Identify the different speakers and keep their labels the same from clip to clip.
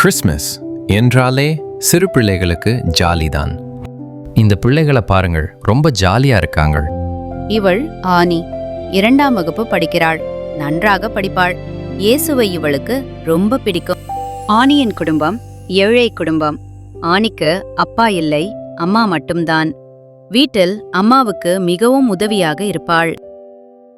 Speaker 1: Christmas என்றாலே சிறு பிள்ளைகளுக்கு ஜாலி தான் இந்த பிள்ளைகளை பாருங்கள் ரொம்ப ஜாலியா இருக்காங்க.
Speaker 2: இவள் ஆனி இரண்டாம் வகுப்பு படிக்கிறாள். நன்றாக படிப்பாள். இயேசுவை இவளுக்கு ரொம்ப பிடிக்கும். ஆனியின் குடும்பம் ஏழை குடும்பம். ஆனிக்கு அப்பா இல்லை அம்மா மட்டும்தான். வீட்டில் அம்மாவுக்கு மிகவும் உதவியாக இருப்பாள்.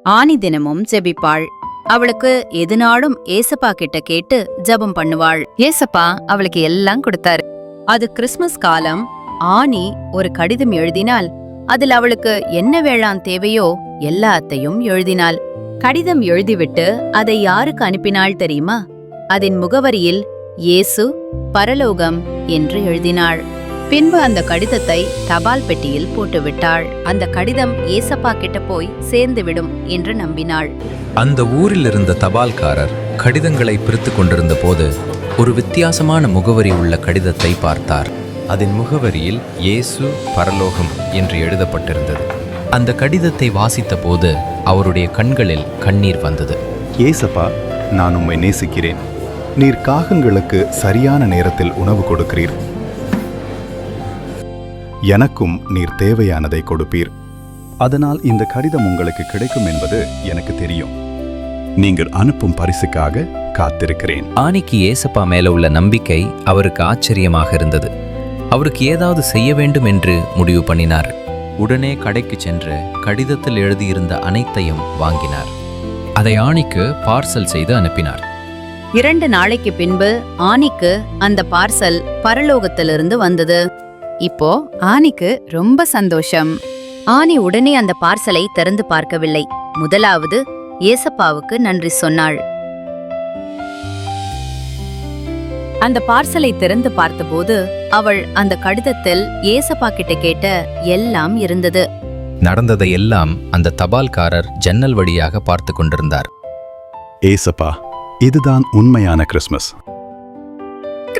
Speaker 2: ஆனி தினமும் ஜெபிப்பாள். அவளுக்கு எதுனாலும் ஏசப்பா கிட்ட கேட்டு ஜெபம் பண்ணுவாள். ஏசப்பா அவளுக்கு எல்லாம் கொடுத்தாரு. அது கிறிஸ்மஸ் காலம் ஆனி ஒரு கடிதம் எழுதினால் அதில் அவளுக்கு என்ன வேளாண் தேவையோ எல்லாத்தையும் எழுதினாள். கடிதம் எழுதிவிட்டு அதை யாருக்கு அனுப்பினாள் தெரியுமா? அதன் முகவரியில் இயேசு பரலோகம் என்று எழுதினாள். பின்பு அந்த கடிதத்தை தபால் பெட்டியில் போட்டுவிட்டாள். அந்த கடிதம் ஏசப்பா கிட்ட போய் சேர்ந்துவிடும் என்று நம்பினாள்.
Speaker 1: அந்த ஊரில் இருந்த தபால்காரர் கடிதங்களை பிரித்து கொண்டிருந்த போது ஒரு வித்தியாசமான முகவரி உள்ள கடிதத்தை பார்த்தார். அதன் முகவரியில் இயேசு பரலோகம் என்று எழுதப்பட்டிருந்தது. அந்த கடிதத்தை வாசித்த போது அவருடைய கண்களில் கண்ணீர் வந்தது.
Speaker 3: ஏசப்பா நான் உம்மை நேசிக்கிறேன். நீர் காகங்களுக்கு சரியான நேரத்தில் உணவு கொடுக்கிறீர். எனக்கும் நீர் தேவையானதை கொடுப்பீர். அதனால் இந்த கடிதம் உங்களுக்கு கிடைக்கும் என்பது எனக்கு தெரியும். நீங்கள் அனுப்பும் பரிசுக்காக காத்திருக்கிறேன்.
Speaker 1: ஆனிக்கு ஏசப்பா மேல உள்ள நம்பிக்கை அவருக்கு ஆச்சரியமாக இருந்தது. அவருக்கு ஏதாவது செய்ய வேண்டும் என்று முடிவு பண்ணினார். உடனே கடைக்கு சென்று கடிதத்தில் எழுதியிருந்த அனைத்தையும் வாங்கினார். அதை ஆணிக்கு பார்சல் செய்து அனுப்பினார்.
Speaker 2: இரண்டு நாளைக்கு பின்பு ஆனிக்கு அந்த பார்சல் பரலோகத்திலிருந்து வந்தது. இப்போ ஆனிக்கு ரொம்ப சந்தோஷம். ஆனி உடனே அந்த பார்சலை திறந்து பார்க்கவில்லை. முதலாவது ஏசப்பாவுக்கு நன்றி சொன்னாள். அந்த பார்சலை திறந்து பார்த்தபோது அவள் அந்த கடிதத்தில் ஏசப்பா கிட்ட கேட்ட எல்லாம் இருந்தது.
Speaker 1: நடந்ததை எல்லாம் அந்த தபால்காரர் ஜன்னல் வழியாக பார்த்து கொண்டிருந்தார்.
Speaker 3: ஏசப்பா இதுதான் உண்மையான கிறிஸ்மஸ்.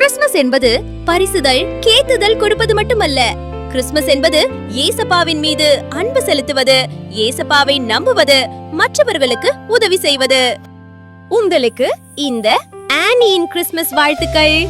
Speaker 4: கிறிஸ்மஸ் என்பது பரிசுதல் கேத்துதல் கொடுப்பது மட்டுமல்ல. கிறிஸ்மஸ் என்பது ஏசப்பாவின் மீது அன்பு செலுத்துவது ஏசப்பாவை நம்புவது மற்றவர்களுக்கு உதவி செய்வது. உங்களுக்கு இந்த ஆனியின் கிறிஸ்மஸ் வாழ்த்துக்கள்.